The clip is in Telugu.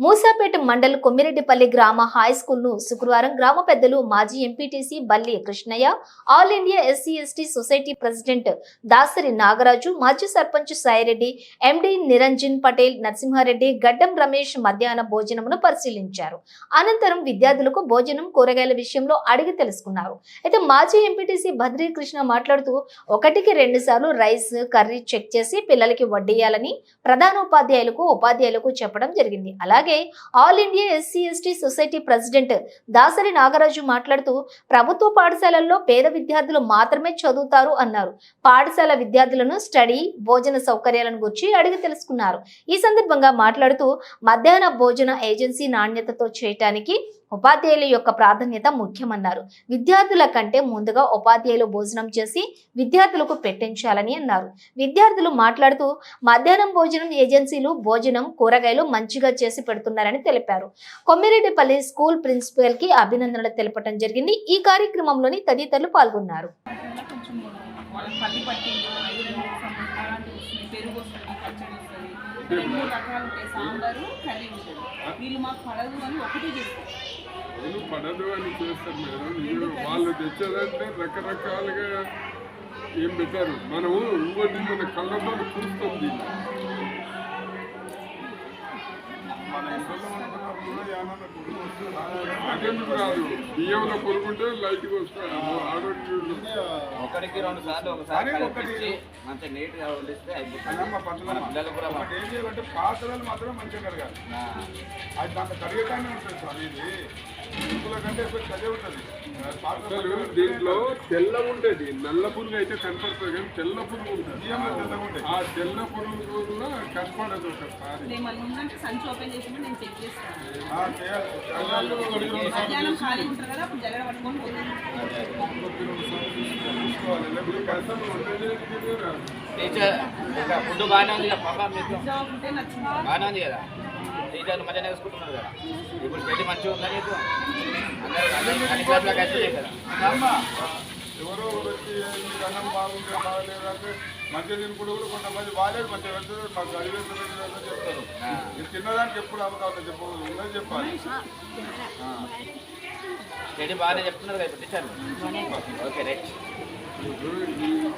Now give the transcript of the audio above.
మూసాపేట మండల్ కొమ్మిరెడ్డిపల్లి గ్రామ హై స్కూల్ను శుక్రవారం గ్రామ పెద్దలు మాజీ MPTC Balli Krishnaiah all India SC ST society president Dasari Nagaraju మాజీ సర్పంచ్ సాయిరెడ్డి ఎండి నిరంజన్ పటేల్ నరసింహారెడ్డి గడ్డం రమేష్ మధ్యాహ్న భోజనమును పరిశీలించారు. అనంతరం విద్యార్థులకు భోజనం కూరగాయల విషయంలో అడిగి తెలుసుకున్నారు. అయితే మాజీ ఎంపీటీసీ బద్రీ కృష్ణ మాట్లాడుతూ ఒకటికి రెండు సార్లు రైస్ కర్రీ చెక్ చేసి పిల్లలకి వడ్డీయాలని ప్రధానోపాధ్యాయులకు ఉపాధ్యాయులకు చెప్పడం జరిగింది. అలాగే all India SC ST society president Dasari Nagaraju మాట్లాడుతూ ప్రభుత్వ పాఠశాలల్లో పేద విద్యార్థులు మాత్రమే చదువుతారు అన్నారు. పాఠశాల విద్యార్థులను స్టడీ భోజన సౌకర్యాలను గురించి అడిగి తెలుసుకున్నారు. ఈ సందర్భంగా మాట్లాడుతూ మధ్యాహ్న భోజన ఏజెన్సీ నాణ్యతతో చేయటానికి ఉపాధ్యాయుల యొక్క ప్రాధాన్యత ముఖ్యమన్నారు. విద్యార్థుల కంటే ముందుగా ఉపాధ్యాయులు భోజనం చేసి విద్యార్థులకు పెట్టించాలని అన్నారు. విద్యార్థులు మాట్లాడుతూ మధ్యాహ్నం భోజనం ఏజెన్సీలు భోజనం కూరగాయలు మంచిగా చేసి పెడుతున్నారని తెలిపారు. కొమ్మిరెడ్డిపల్లి స్కూల్ ప్రిన్సిపల్కి అభినందనలు తెలపడం జరిగింది. ఈ కార్యక్రమంలోని తదితరులు పాల్గొన్నారు. వాళ్ళకి పల్లి పట్టీలు అలాంటివి వస్తున్నాయి. పెరుగు వస్తుంది పచ్చడి వస్తుంది. రెండు మూడు రకాలు ఉంటాయి. సాంబారు కర్రీ ఉంటుంది. వీళ్ళు మాకు పడదు అని ఒకటి చేస్తారు. పడదు అని చేస్తారు మేడం. వాళ్ళు తెచ్చేదంటే రకరకాలుగా ఏం పెట్టారు. మనము ఇంకోటి మన కళ్ళతో చూస్తాం దీన్ని. మన ఇంట్లో బియ్యంలో పురుగుంటే లైట్గా వస్తాయి ఒకటికి రెండు సార్లు ఒకసారి మంచిగా నీట్గా వండిస్తే పిల్లలు కూడా ఒకటి ఏం చేయాలంటే పాత్రలు మాత్రం మంచిగా కడగాలి. అది దాంట్లో కడిగేటానే ఉంటుంది సార్ ఇది అసలు దీంట్లో తెల్ల ఉండేది. నల్ల పురుగు అయితే కనపడుతుంది కానీ తెల్ల పురుగు ఉంటుంది ఆ తెల్ల పురుగు కూడా కనపడదు ఒకసారి ఫుడ్ బాగానే ఉంది కదా బాగానే ఉంది కదా? టీచర్లు మంచిగా నేర్చుకుంటున్నారు కదా. ఇప్పుడు పెట్టి మంచిగా ఉందా నీకు? అందరూ అన్ని- అన్ని క్లాసులకు వచ్చినాయి కదా. ఎవరో వచ్చి అన్నం బాగుంటే బాగలేదు అంటే మంచిగా తినుకుంటూ కూడా కొంతమంది బాగాలేదు మంచిగా వెళ్తారు మాకు చెప్తారు. ఇది తిన్నదానికి ఎప్పుడు అవకాశం చెప్పకూడదు ఉన్నది చెప్పాలి. స్టడీ బాగానే చెప్తున్నారు కదా ఇప్పుడు టీచర్లు. Okay right.